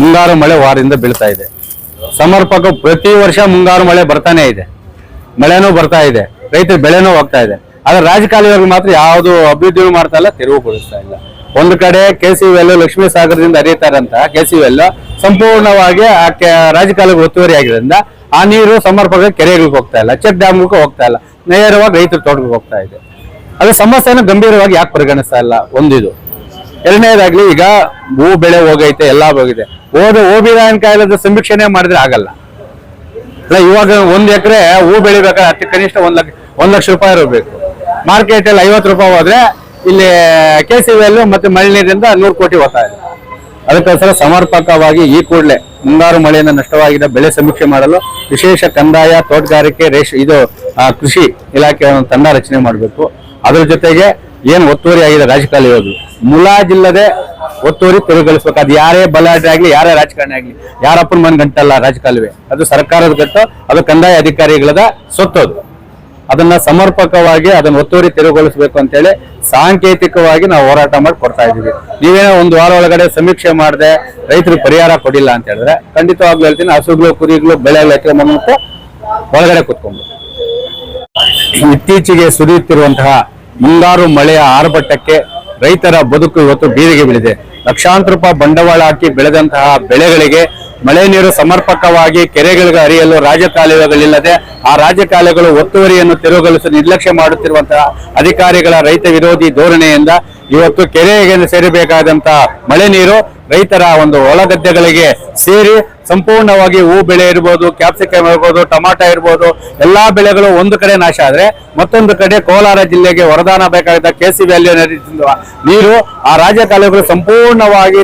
ಮುಂಗಾರು ಮಳೆ ವಾರದಿಂದ ಬೀಳ್ತಾ ಇದೆ. ಸಮರ್ಪಕ ಪ್ರತಿ ವರ್ಷ ಮುಂಗಾರು ಮಳೆ ಬರ್ತಾನೆ ಇದೆ. ಮಳೆನೂ ಬರ್ತಾ ಇದೆ. ರೈತರ ಬೆಳೆನೂ ಹೋಗ್ತಾ ಇದೆ. ಆದ್ರೆ ರಾಜಕಾಲುವೆಗಳು ಮಾತ್ರ ಯಾವುದು ಅಭಿವೃದ್ಧಿ ಮಾಡ್ತಾ ಇಲ್ಲ ತೆರವುಗೊಳಿಸ್ತಾ ಇಲ್ಲ. ಒಂದು ಕಡೆ ಕೆ ಸಿ ವೆಲ್ ಲಕ್ಷ್ಮೀ ಸಾಗರದಿಂದ ಹರಿಯುತ್ತಾರಂತ ಕೆ ಸಿ ವೆಲ್ ಸಂಪೂರ್ಣವಾಗಿ ಆ ರಾಜಕಾಲುವೆ ಒತ್ತುವರಿ ಆಗಿರೋದ್ರಿಂದ ಆ ನೀರು ಸಮರ್ಪಕ ಕೆರೆಗಳಿಗೆ ಹೋಗ್ತಾ ಇಲ್ಲ, ಚೆಕ್ ಡ್ಯಾಮ್ಗೂ ಹೋಗ್ತಾ ಇಲ್ಲ. ನೇರವಾಗಿ ರೈತರ ತೋಟಕ್ಕೆ ಹೋಗ್ತಾ ಇದೆ. ಅದು ಸಮಸ್ಯೆನ ಗಂಭೀರವಾಗಿ ಯಾಕೆ ಪರಿಗಣಿಸ್ತಾ ಇಲ್ಲ? ಒಂದಿದು. ಎರಡನೇದಾಗ್ಲಿ ಈಗ ಹೂ ಬೆಳೆ ಹೋಗೈತೆ, ಎಲ್ಲಾ ಹೋಗಿದೆ. ಹೋದ ಓಬಿರಾಯನ್ ಕಾಯಿಲೆ ಸಮೀಕ್ಷೆನೆ ಮಾಡಿದ್ರೆ ಆಗಲ್ಲ. ಅಲ್ಲ, ಇವಾಗ ಒಂದ್ ಎಕರೆ ಹೂ ಬೆಳಿಬೇಕಾದ್ರೆ ಅತಿ ಕನಿಷ್ಠ ಒಂದ್ ಲಕ್ಷ ಒಂದ್ ಲಕ್ಷ ರೂಪಾಯಿ ಇರಬೇಕು. ಮಾರ್ಕೆಟ್ ಅಲ್ಲಿ ಐವತ್ತು ರೂಪಾಯಿ ಹೋದ್ರೆ ಇಲ್ಲಿ ಕೆ ಸಿ ಮತ್ತೆ ಮಳೆ ನೀರಿಂದ ನೂರು ಕೋಟಿ ಹೋಗ್ತಾ ಇದೆ. ಅದಕ್ಕೋಸ್ಕರ ಸಮರ್ಪಕವಾಗಿ ಈ ಕೂಡಲೇ ಮುಂಗಾರು ಮಳೆಯಿಂದ ನಷ್ಟವಾಗಿದ್ದ ಬೆಳೆ ಸಮೀಕ್ಷೆ ಮಾಡಲು ವಿಶೇಷ ಕಂದಾಯ, ತೋಟಗಾರಿಕೆ, ರೇಷ್, ಇದು ಕೃಷಿ ಇಲಾಖೆ ಒಂದು ತಂಡ ರಚನೆ ಮಾಡಬೇಕು. ಅದರ ಜೊತೆಗೆ ಏನ್ ಒತ್ತುವರಿ ಆಗಿದೆ ರಾಜಕಾಲುವೆಗಳು ಮುಲಾಜಿಲ್ಲದೆ ಒತ್ತುವರಿ ತೆರವುಗೊಳಿಸ್ಬೇಕು ಅದು ಯಾರೇ ಬಲಾಢ್ಯ ಆಗಲಿ, ಯಾರೇ ರಾಜಕಾರಣಿ ಆಗಲಿ ಯಾರಪ್ಪನ ಮನ್ ಗಂಟಲ್ಲ ರಾಜಕಾಲುವೆ. ಅದು ಸರ್ಕಾರದ ಗಂಟು, ಅದು ಕಂದಾಯ ಅಧಿಕಾರಿಗಳದ ಸೊತ್ತು ಅದು. ಅದನ್ನ ಸಮರ್ಪಕವಾಗಿ ಅದನ್ನ ಒತ್ತುವರಿ ತೆರವುಗೊಳಿಸಬೇಕು ಅಂತೇಳಿ ಸಾಂಕೇತಿಕವಾಗಿ ನಾವು ಹೋರಾಟ ಮಾಡಿ ಕೊಡ್ತಾ ಇದ್ದೀವಿ. ನೀವೇನೋ ಒಂದು ವಾರ ಒಳಗಡೆ ಸಮೀಕ್ಷೆ ಮಾಡದೆ, ರೈತರಿಗೆ ಪರಿಹಾರ ಕೊಡಿಲ್ಲ ಅಂತ ಹೇಳಿದ್ರೆ ಖಂಡಿತವಾಗ್ಲೂ ಹೇಳ್ತೀನಿ, ಹಸುಗಳು, ಕುರಿಗಳು, ಬೆಳೆಗಳು ಎತ್ಕೊಂಡ್ಬಂದ್ಬಿಟ್ಟು ಒಳಗಡೆ ಕುತ್ಕೊಂಡು ಇತ್ತೀಚೆಗೆ ಸುರಿಯುತ್ತಿರುವಂತಹ ಮುಂಗಾರು ಮಳೆಯ ಆರ್ಭಟಕ್ಕೆ ರೈತರ ಬದುಕು ಇವತ್ತು ಬೀದಿಗೆ ಬೀಳಿದೆ. ಲಕ್ಷಾಂತರ ರೂಪಾಯಿ ಬಂಡವಾಳ ಹಾಕಿ ಬೆಳೆದಂತಹ ಬೆಳೆಗಳಿಗೆ ಮಳೆ ನೀರು ಸಮರ್ಪಕವಾಗಿ ಕೆರೆಗಳಿಗೆ ಹರಿಯಲು ರಾಜಕಾಲುವೆಗಳಿಲ್ಲದೆ ಆ ರಾಜಕಾಲುವೆಗಳು ಒತ್ತುವರಿಯನ್ನು ತೆರವುಗೊಳಿಸಿ ನಿರ್ಲಕ್ಷ್ಯ ಮಾಡುತ್ತಿರುವಂತಹ ಅಧಿಕಾರಿಗಳ ರೈತ ವಿರೋಧಿ ಧೋರಣೆಯಿಂದ ಇವತ್ತು ಕೆರೆಗೆ ಸೇರಬೇಕಾದಂತಹ ಮಳೆ ನೀರು ರೈತರ ಒಂದು ಹೊಲಗದ್ದೆಗಳಿಗೆ ಸೇರಿ ಸಂಪೂರ್ಣವಾಗಿ ಹೂ ಬೆಳೆ ಇರ್ಬೋದು ಕ್ಯಾಪ್ಸಿಕಮ್ ಇರ್ಬೋದು, ಟೊಮಾಟೊ ಇರ್ಬೋದು, ಎಲ್ಲಾ ಬೆಳೆಗಳು ಒಂದು ಕಡೆ ನಾಶ ಆದ್ರೆ ಮತ್ತೊಂದು ಕಡೆ ಕೋಲಾರ ಜಿಲ್ಲೆಗೆ ವರದಾನ ಬೇಕಾಗಿದ್ದ ಕೆ ಸಿ ವ್ಯಾಲ್ಯೂ ನೀರು ಆ ರಾಜ್ಯ ರಾಜಕಾಲುವೆಗಳು ಸಂಪೂರ್ಣವಾಗಿ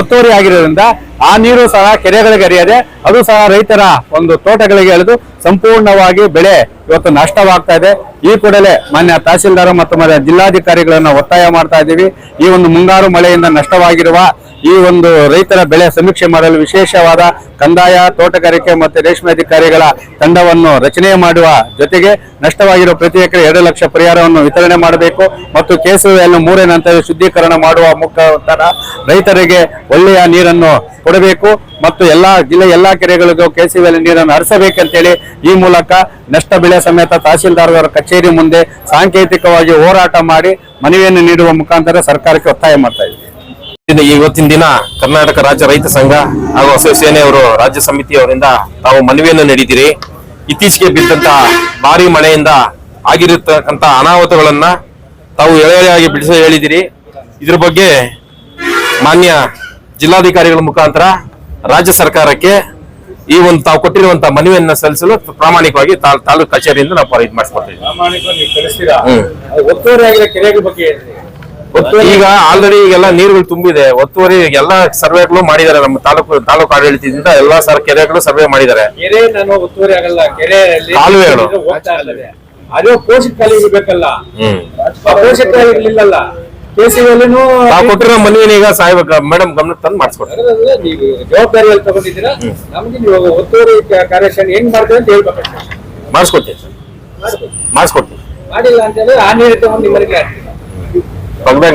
ಒತ್ತುವರಿ ಆಗಿರೋದ್ರಿಂದ ಆ ನೀರು ಸಹ ಕೆರೆಗಳಿಗೆ ಹರಿಯದೆ ಅದು ಸಹ ರೈತರ ಒಂದು ತೋಟಗಳಿಗೆ ಎಳೆದು ಸಂಪೂರ್ಣವಾಗಿ ಬೆಳೆ ಇವತ್ತು ನಷ್ಟವಾಗ್ತಾ ಇದೆ. ಈ ಕೂಡಲೇ ಮಾನ್ಯ ತಹಸೀಲ್ದಾರ್ ಮತ್ತು ಜಿಲ್ಲಾಧಿಕಾರಿಗಳನ್ನ ಒತ್ತಾಯ ಮಾಡ್ತಾ ಇದ್ದೀವಿ. ಈ ಒಂದು ಮುಂಗಾರು ಮಳೆಯಿಂದ ನಷ್ಟವಾಗಿರುವ ಈ ಒಂದು ರೈತರ ಬೆಳೆ ಸಮೀಕ್ಷೆ ಮಾಡಲು ವಿಶೇಷವಾದ ಕಂದಾಯ, ತೋಟಗಾರಿಕೆ ಮತ್ತು ರೇಷ್ಮೆ ಅಧಿಕಾರಿಗಳ ತಂಡವನ್ನು ರಚನೆ ಮಾಡುವ ಜೊತೆಗೆ ನಷ್ಟವಾಗಿರುವ ಪ್ರತಿ ಎಕರೆ ಎರಡು ಲಕ್ಷ ಪರಿಹಾರವನ್ನು ವಿತರಣೆ ಮಾಡಬೇಕು ಮತ್ತು ಕೆಸುವೆಯನ್ನು ಮೂರೇ ನಂತರ ಶುದ್ಧೀಕರಣ ಮಾಡುವ ಮುಖಾಂತರ ರೈತರಿಗೆ ಒಳ್ಳೆಯ ನೀರನ್ನು ಕೊಡಬೇಕು ಮತ್ತು ಎಲ್ಲಾ ಜಿಲ್ಲೆ ಎಲ್ಲಾ ಕೆರೆಗಳಿಗೂ ಕೆಸಿವೆಲ್ ನೀರನ್ನು ಹರಿಸಬೇಕಂತೇಳಿ ಈ ಮೂಲಕ ನಷ್ಟ ಬೆಳೆ ಸಮೇತ ತಹಸೀಲ್ದಾರ್ ಕಚೇರಿ ಮುಂದೆ ಸಾಂಕೇತಿಕವಾಗಿ ಹೋರಾಟ ಮಾಡಿ ಮನವಿಯನ್ನು ನೀಡುವ ಮುಖಾಂತರ ಸರ್ಕಾರಕ್ಕೆ ಒತ್ತಾಯ ಮಾಡ್ತಾ ಇವತ್ತಿನ ದಿನ ಕರ್ನಾಟಕ ರಾಜ್ಯ ರೈತ ಸಂಘ ಹಾಗೂ ಹಸಿರು ಸೇನೆಯವರು ರಾಜ್ಯ ಸಮಿತಿಯವರಿಂದ ತಾವು ಮನವಿಯನ್ನು ನೀಡಿದ್ದೀರಿ. ಇತ್ತೀಚೆಗೆ ಬಿದ್ದಂತ ಭಾರಿ ಮಳೆಯಿಂದ ಆಗಿರತಕ್ಕಂತ ಅನಾಹುತಗಳನ್ನ ತಾವು ಎಳೆಯಾಗಿ ಬಿಡಿಸ ಹೇಳಿದಿರಿ ಇದ್ರ ಬಗ್ಗೆ ಮಾನ್ಯ ಜಿಲ್ಲಾಧಿಕಾರಿಗಳ ಮುಖಾಂತರ ರಾಜ್ಯ ಸರ್ಕಾರಕ್ಕೆ ಈ ಒಂದು ತಾವು ಕೊಟ್ಟಿರುವಂತ ಮನವಿಯನ್ನು ಸಲ್ಲಿಸಲು ಪ್ರಾಮಾಣಿಕವಾಗಿ ತಾಲೂಕು ಕಚೇರಿಯಿಂದ ನಾವು ಇದು ಮಾಡಿಸ್ಕೊಡ್ತೀವಿ ಈಗ ಆಲ್ರೆಡಿ ಈಗೆಲ್ಲ ನೀರುಗಳು ತುಂಬಿದೆ. ಒತ್ತುವರಿ ಎಲ್ಲ ಸರ್ವೆಗಳು ಮಾಡಿದ್ದಾರೆ. ನಮ್ಮ ತಾಲೂಕು ತಾಲೂಕು ಆಡಳಿತದಿಂದ ಎಲ್ಲಾ ಸರ್ ಕೆರೆಗಳು ಸರ್ವೆ ಮಾಡಿದ್ದಾರೆ. ಕೆರೆ ನಾನು ಒತ್ತುವರಿ ಆಗಲ್ಲ. ಕೆರೆಯಲ್ಲಿ ಕಾಲುವೆಗಳು. ಅದೇ ಪೋಷಕ ಕಾಲಿಗೆ ಬೇಕಲ್ಲ? ಹ್ಮ್. ಆ ಪೋಷಕ ಕಾಲಿಗಳಿಲ್ಲಲ್ಲ ಕೇಸಿವಲ್ಲಿನೂ ನಾವು ಕೊಟ್ಟಿರೋ ಮನವಿನ ಈಗ ಸಾಹೇಬ ಮೇಡಮ್ ಗಮನಕ್ಕೆ ತಂದು ಮಾಡಿಸ್ಕೊಡ್ತಾರೆ. ನೀವು ಜವಾಬ್ದಾರಿಯಲ್ಲಿ ತಗೊಂಡಿದ್ದೀರಾ? ನಮ್ಗೆ ನೀವು ಒತ್ತುವರಿ ಕಾರ್ಯಾಚರಣೆ ಹೆಂಗ್ ಮಾಡ್ತೀವಿ ಅಂತ ಹೇಳ್ಬೇಕು ಮಾಡಿಸ್ಕೊಡ್ತೀವಿ. ಮಾಡಿಸ್ಕೊಡ್ತೀವಿ. ಮಾಡಿಲ್ಲ ಅಂತ ಹೇಳಿದ್ರೆ ಆ ನೀರು ತಗೊಂಡು ನಿಮ್ಮನೆಗೆ Когда